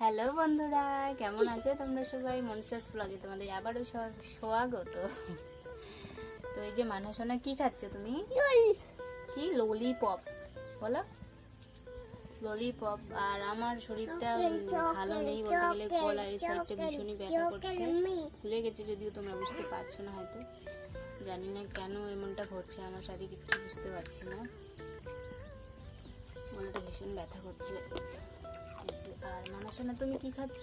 Hello বন্ধুরা কেমন আছে তোমরা সবাই? মনসাস ব্লগে তোমাদের আবারও স্বা- স্বাগত। তো এই যে মানা সোনা কি খাচ্ছ তুমি? কি? ললিপপ বলো। ললিপপ আর আমার শরীরটা ভালো নেই বলতে গেলে গলার এই সাইডটা ভীষণই ব্যথা করছে। ভুলে গেছে যদিও তোমরা বুঝতে পারছ না হয়তো। জানি না কেন এমনটা ঘটছে আমার সাথে কিছু বুঝতে পারছি না। গলাটা ভীষণ ব্যথা করছে। সোনা তুমি কি খাচ্ছ?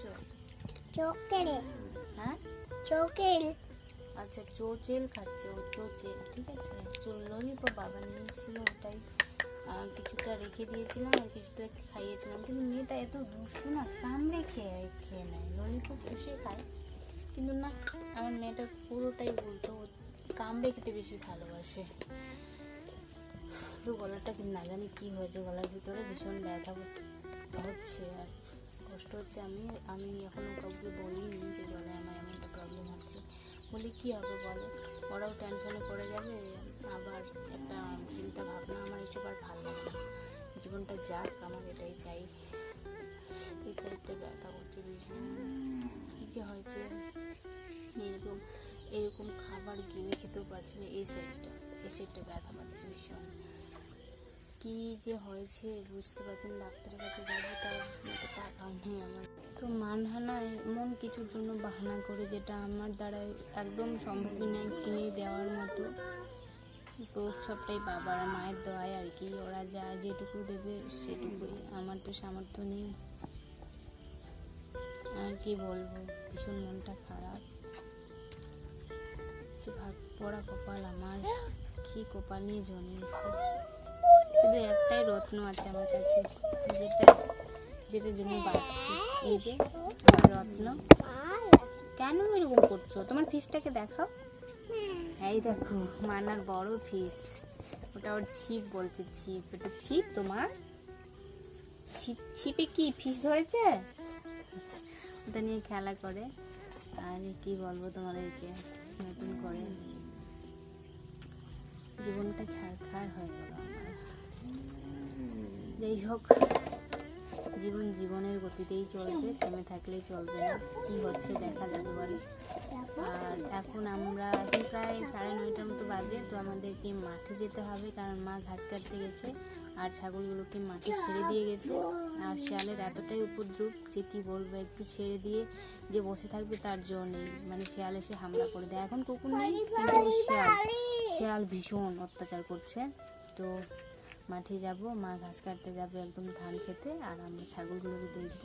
চোখের হ্যাঁ? চোখের আচ্ছা চোচেল খাচ্ছে ও চোচেল ঠিক আছে? ললিপপ বাবা নিয়ে এসেছিল ওটাই কিছুটা রেখে দিয়েছিলাম আর কিছুটা খাইয়েছিলাম। কিন্তু মেয়েটা এত দুষ্টু না কামড়ে খেয়ে খেয়ে নেয়। ললিপপ চুষে খায়। কিন্তু না আমার মেয়েটা পুরোটাই ও কামড়ে খেতে বেশি ভালোবাসে। তো গলাটা কি না জানি কি হয়েছে গলার ভিতরে ভীষণ ব্যথা হচ্ছে আর কষ্ট হচ্ছে, আমি আমি এখনও কাউকে বলিনি যে গলায় আমার এমন একটা প্রবলেম হচ্ছে। বলি, কী হবে বলো? ওরাও টেনশনে পড়ে যাবে, আবার একটা চিন্তা ভাবনা আমার এসব আর ভালো লাগে না। জীবনটা যাক, আমার এটাই চাই। এই সাইডটা ব্যথা করছে ভীষণ। কী যে হয়েছে? এরকম এরকম খাবার কিনে খেতেও পারছি না এই সাইডটা এই সাইডটা ব্যথা পাচ্ছে ভীষণ। কি যে হয়েছে বুঝতে পারছেন, ডাক্তারের কাছে যাব, তার মতো টাকাও নেই আমার। তো মানহানা এমন কিছুর জন্য বাহানা করে যেটা আমার দ্বারা একদম সম্ভবই নয় কিনে দেওয়ার মতো। তো সবটাই বাবার মায়ের দোয়ায় আর কি, ওরা যা যেটুকু দেবে সেটুকুই, আমার তো সামর্থ্য নেই। আর কি বলব, ভীষণ মনটা খারাপ। পড়া কপাল আমার, কি কপাল নিয়ে জন্মেছে। শুধু একটাই রত্ন আছে আমার কাছে, যেটা, যেটার জন্য বাঁচছি। এই যে রত্ন। কেন এরকম করছ? তোমার ফিসটাকে দেখাও। এই দেখো মানার বড় ফিস ওটা ওর ছিপ বলছে, ছিপ। এটা ছিপ তোমার? ছিপ, ছিপে কি ফিস ধরেছে? ওটা নিয়ে খেলা করে। আর কি বলব তোমাদেরকে, নতুন করে। জীবনটা ছাড়খাড় হয়ে গেল আমার। যাই হোক, জীবন জীবনের গতিতেই চলবে, থেমে থাকলেই চলবে না। কী হচ্ছে দেখা যাবে বলে আর এখন আমরা প্রায় সাড়ে নয়টার মতো বাজে, তো আমাদেরকে মাঠে যেতে হবে, কারণ মা ঘাস কাটতে গেছে আর ছাগলগুলোকে মাঠে ছেড়ে দিয়ে গেছে। আর শিয়ালের এতটাই উপদ্রব যে কি বলব, একটু ছেড়ে দিয়ে যে বসে থাকবে তার জন্য নেই। মানে শিয়াল এসে হামলা করে দেয়। এখন কুকুর নেই শিয়াল শিয়াল ভীষণ অত্যাচার করছে। তো মাঠে যাব মা ঘাস কাটতে যাবে একদম ধান খেতে আর আমরা ছাগলগুলোকে দেখব।